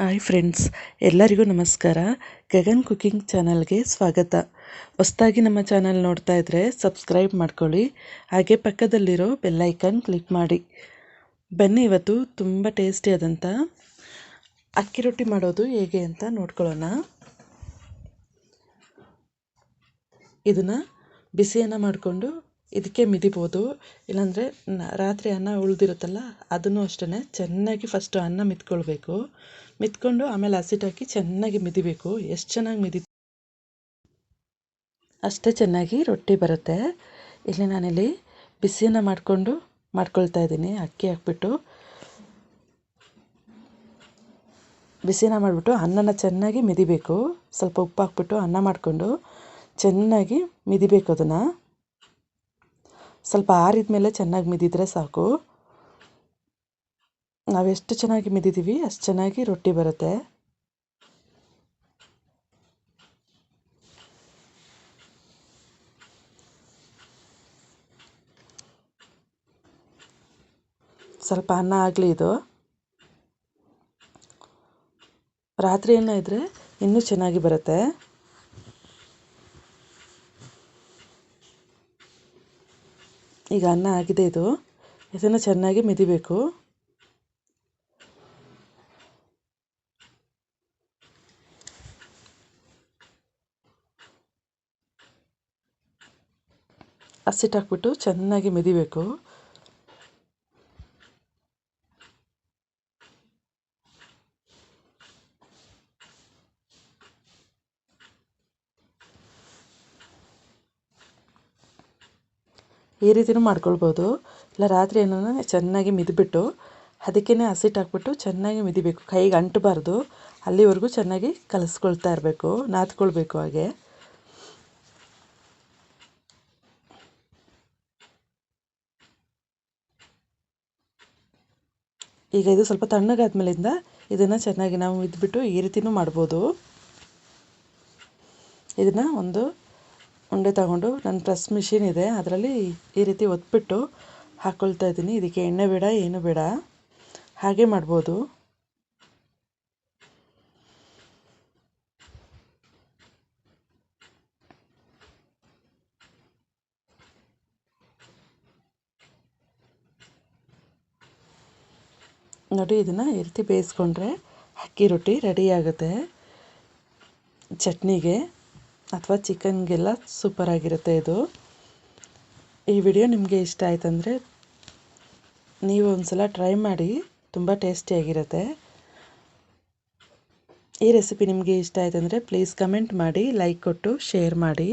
Hi friends ಎಲ್ಲರಿಗೂ ನಮಸ್ಕಾರ. Gagan cooking ಚಾನಲ್ಗೆ ಸ್ವಾಗತ. ಹೊಸದಾಗಿ ನಮ್ಮ ಚಾನಲ್ ನೋಡ್ತಾ ಇದ್ದರೆ ಸಬ್ಸ್ಕ್ರೈಬ್ ಮಾಡ್ಕೊಳ್ಳಿ. ಹಾಗೆ ಪಕ್ಕದಲ್ಲಿರೋ ಬೆಲ್ಲೈಕನ್ ಕ್ಲಿಕ್ ಮಾಡಿ. ಬನ್ನಿ ಇವತ್ತು ತುಂಬ ಟೇಸ್ಟಿಯಾದಂಥ ಅಕ್ಕಿ ರೊಟ್ಟಿ ಮಾಡೋದು ಹೇಗೆ ಅಂತ ನೋಡ್ಕೊಳ್ಳೋಣ. ಇದನ್ನು ಬಿಸಿಯನ್ನು ಮಾಡಿಕೊಂಡು ಇದಕ್ಕೆ ಮಿದಿಬೋದು ಇಲ್ಲಾಂದರೆ ರಾತ್ರಿ ಅನ್ನ ಉಳಿದಿರುತ್ತಲ್ಲ, ಅದನ್ನು ಅಷ್ಟೇ ಚೆನ್ನಾಗಿ ಫಸ್ಟು ಅನ್ನ ಮಿತ್ಕೊಳ್ಬೇಕು. ಮಿತ್ಕೊಂಡು ಆಮೇಲೆ ಹಸಿಟ್ಟು ಹಾಕಿ ಚೆನ್ನಾಗಿ ಮಿದಿಬೇಕು. ಎಷ್ಟು ಚೆನ್ನಾಗಿ ಮಿದಿ ಅಷ್ಟೇ ಚೆನ್ನಾಗಿ ರೊಟ್ಟಿ ಬರುತ್ತೆ. ಇಲ್ಲಿ ನಾನಿಲ್ಲಿ ಬಿಸಿಯನ್ನು ಮಾಡಿಕೊಂಡು ಮಾಡ್ಕೊಳ್ತಾ ಇದ್ದೀನಿ. ಅಕ್ಕಿ ಹಾಕ್ಬಿಟ್ಟು. ಬಿಸಿನ ಮಾಡಿಬಿಟ್ಟು ಅನ್ನನ ಚೆನ್ನಾಗಿ ಮಿದಿಬೇಕು. ಸ್ವಲ್ಪ ಉಪ್ಪು ಹಾಕ್ಬಿಟ್ಟು ಅನ್ನ ಮಾಡಿಕೊಂಡು ಚೆನ್ನಾಗಿ ಮಿದಿಬೇಕು ಅದನ್ನು. ಸ್ವಲ್ಪ ಆರಿದ ಮೇಲೆ ಚೆನ್ನಾಗಿ ಮಿದಿದ್ರೆ ಸಾಕು. ನಾವೆಷ್ಟು ಚೆನ್ನಾಗಿ ಮಿದಿದ್ದೀವಿ ಅಷ್ಟು ಚೆನ್ನಾಗಿ ರೊಟ್ಟಿ ಬರುತ್ತೆ. ಸ್ವಲ್ಪ ಅನ್ನ ಆಗಲಿ ಇದು. ರಾತ್ರಿ ಅನ್ನ ಇದ್ದರೆ ಇನ್ನೂ ಚೆನ್ನಾಗಿ ಬರುತ್ತೆ. ಈಗ ಅನ್ನ ಆಗಿದೆ ಇದು. ಇದನ್ನು ಚೆನ್ನಾಗಿ ಮಿದಿಬೇಕು. ಹಸಿಟ್ಟು ಹಾಕ್ಬಿಟ್ಟು ಚೆನ್ನಾಗಿ ಮಿದಿಬೇಕು. ಈ ರೀತಿಯೂ ಮಾಡ್ಕೊಳ್ಬೋದು. ಇಲ್ಲ, ರಾತ್ರಿ ಏನೋ ಚೆನ್ನಾಗಿ ಮಿದ್ಬಿಟ್ಟು ಅದಕ್ಕೇ ಹಸಿಟ್ಟು ಹಾಕ್ಬಿಟ್ಟು ಚೆನ್ನಾಗಿ ಮಿದಿಬೇಕು. ಕೈಗೆ ಅಂಟಬಾರ್ದು. ಅಲ್ಲಿವರೆಗೂ ಚೆನ್ನಾಗಿ ಕಲಸ್ಕೊಳ್ತಾ ಇರಬೇಕು. ನಾದ್ಕೊಳ್ಬೇಕು ಹಾಗೆ. ಈಗ ಇದು ಸ್ವಲ್ಪ ತಣ್ಣಗಾದ್ಮೇಲಿಂದ ಇದನ್ನು ಚೆನ್ನಾಗಿ ನಾವು ಮಿದ್ಬಿಟ್ಟು ಈ ರೀತಿಯೂ ಮಾಡ್ಬೋದು. ಇದನ್ನು ಒಂದು ಉಂಡೆ ತಗೊಂಡು ನನ್ನ ಪ್ರೆಸ್ ಮಿಷಿನ್ ಇದೆ. ಅದರಲ್ಲಿ ಈ ರೀತಿ ಒತ್ಬಿಟ್ಟು ಹಾಕ್ಕೊಳ್ತಾ ಇದ್ದೀನಿ. ಇದಕ್ಕೆ ಎಣ್ಣೆ ಬೇಡ, ಏನು ಬೇಡ. ಹಾಗೆ ಮಾಡ್ಬೋದು. ನೋಡಿ, ಇದನ್ನು ಈ ರೀತಿ ಬೇಯಿಸ್ಕೊಂಡ್ರೆ ಅಕ್ಕಿ ರೊಟ್ಟಿ ರೆಡಿ ಆಗುತ್ತೆ. ಚಟ್ನಿಗೆ. ಅಥವಾ ಚಿಕನ್ಗೆಲ್ಲ ಸೂಪರಾಗಿರುತ್ತೆ ಇದು. ಈ ವಿಡಿಯೋ ನಿಮಗೆ ಇಷ್ಟ ಆಯ್ತಂದರೆ ನೀವು ಒಂದು ಸಲ ಟ್ರೈ ಮಾಡಿ, ತುಂಬ ಟೇಸ್ಟಿಯಾಗಿರುತ್ತೆ. ಈ ರೆಸಿಪಿ ನಿಮಗೆ ಇಷ್ಟ ಆಯ್ತಂದರೆ ಪ್ಲೀಸ್ ಕಮೆಂಟ್ ಮಾಡಿ, ಲೈಕ್ ಕೊಟ್ಟು, ಶೇರ್ ಮಾಡಿ.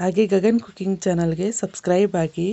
ಹಾಗೆ ಗಗನ್ ಕುಕ್ಕಿಂಗ್ ಚಾನಲ್ಗೆ ಸಬ್ಸ್ಕ್ರೈಬ್ ಆಗಿ